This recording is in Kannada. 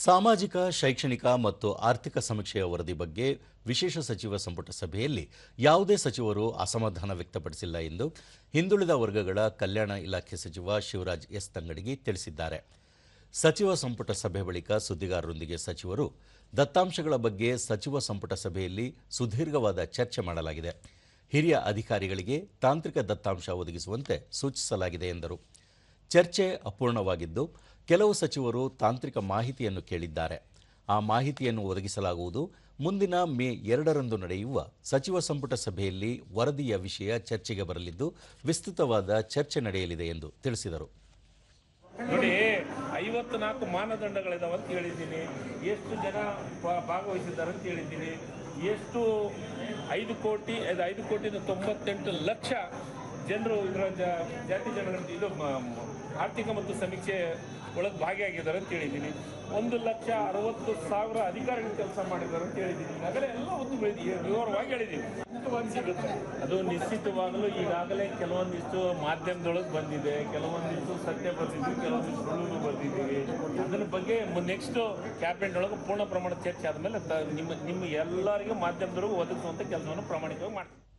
ಸಾಮಾಜಿಕ, ಶೈಕ್ಷಣಿಕ ಮತ್ತು ಆರ್ಥಿಕ ಸಮೀಕ್ಷೆಯ ವರದಿ ಬಗ್ಗೆ ವಿಶೇಷ ಸಚಿವ ಸಂಪುಟ ಸಭೆಯಲ್ಲಿ ಯಾವುದೇ ಸಚಿವರು ಅಸಮಾಧಾನ ವ್ಯಕ್ತಪಡಿಸಿಲ್ಲ ಎಂದು ಹಿಂದುಳಿದ ವರ್ಗಗಳ ಕಲ್ಯಾಣ ಇಲಾಖೆ ಸಚಿವ ಶಿವರಾಜ್ ಎಸ್ ತಂಗಡಗಿ ತಿಳಿಸಿದ್ದಾರೆ. ಸಚಿವ ಸಂಪುಟ ಸಭೆ ಬಳಿಕ ಸುದ್ದಿಗಾರರೊಂದಿಗೆ ಸಚಿವರು, ದತ್ತಾಂಶಗಳ ಬಗ್ಗೆ ಸಚಿವ ಸಂಪುಟ ಸಭೆಯಲ್ಲಿ ಸುದೀರ್ಘವಾದ ಚರ್ಚೆ ಮಾಡಲಾಗಿದೆ. ಹಿರಿಯ ಅಧಿಕಾರಿಗಳಿಗೆ ತಾಂತ್ರಿಕ ದತ್ತಾಂಶ ಒದಗಿಸುವಂತೆ ಸೂಚಿಸಲಾಗಿದೆ ಎಂದರು. ಚರ್ಚೆ ಅಪೂರ್ಣವಾಗಿದ್ದು, ಕೆಲವು ಸಚಿವರು ತಾಂತ್ರಿಕ ಮಾಹಿತಿಯನ್ನು ಕೇಳಿದ್ದಾರೆ. ಆ ಮಾಹಿತಿಯನ್ನು ಒದಗಿಸಲಾಗುವುದು. ಮುಂದಿನ ಮೇ ಎರಡರಂದು ನಡೆಯುವ ಸಚಿವ ಸಂಪುಟ ಸಭೆಯಲ್ಲಿ ವರದಿಯ ವಿಷಯ ಚರ್ಚೆಗೆ ಬರಲಿದ್ದು, ವಿಸ್ತೃತವಾದ ಚರ್ಚೆ ನಡೆಯಲಿದೆ ಎಂದು ತಿಳಿಸಿದರು. ನೋಡಿ ಐವತ್ನಾಲ್ಕು ಮಾನದಂಡಗಳಿದಾವೆ ಅಂತ ಹೇಳಿದ್ದೀನಿ. ಎಷ್ಟು ಜನ ಭಾಗವಹಿಸಿದ್ದಾರೆ ಅಂತ ಹೇಳಿದ್ದೀನಿ. ಎಷ್ಟು ಐದು ಕೋಟಿ ಐದು ಕೋಟಿ ತೊಂಬತ್ತೆಂಟು ಲಕ್ಷ ಜನರು ಇದರ ಜಾತಿ ಜನಗಣತಿ ಇದು ಆರ್ಥಿಕ ಮತ್ತು ಸಮೀಕ್ಷೆ ಒಳಗೆ ಭಾಗಿಯಾಗಿದ್ದಾರೆ ಅಂತ ಹೇಳಿದ್ದೀನಿ. ಒಂದು ಲಕ್ಷ ಅರವತ್ತು ಸಾವಿರ ಅಧಿಕಾರಿಗಳು ಕೆಲಸ ಮಾಡಿದ್ದಾರೆ ಅಂತ ಹೇಳಿದ್ದೀನಿ. ಈಗಾಗಲೇ ಎಲ್ಲ ಒಂದು ವಿವರವಾಗಿ ಹೇಳಿದ್ದೀನಿ. ಸಿಗುತ್ತೆ. ಅದು ನಿಶ್ಚಿತವಾಗಲೂ ಈಗಾಗಲೇ ಕೆಲವೊಂದಿಷ್ಟು ಮಾಧ್ಯಮದೊಳಗೆ ಬಂದಿದೆ, ಕೆಲವೊಂದಿಷ್ಟು ಸತ್ಯ ಬರ್ತಿದ್ವಿ ಕೆಲವೊಂದಿಷ್ಟು ಸುಳ್ಳು ಬರ್ತಿದ್ದೀವಿ ಅದ್ರ ಬಗ್ಗೆ ನೆಕ್ಸ್ಟ್ ಕ್ಯಾಬಿನೆಟ್ ಒಳಗೆ ಪೂರ್ಣ ಪ್ರಮಾಣದ ಚರ್ಚೆ ಆದಮೇಲೆ ನಿಮ್ಮ ನಿಮ್ಮ ಎಲ್ಲರಿಗೂ ಮಾಧ್ಯಮದೊಳಗೆ ಒದಗಿಸುವಂಥ ಕೆಲಸವನ್ನು ಪ್ರಾಮಾಣಿಕವಾಗಿ ಮಾಡ್ತೀವಿ.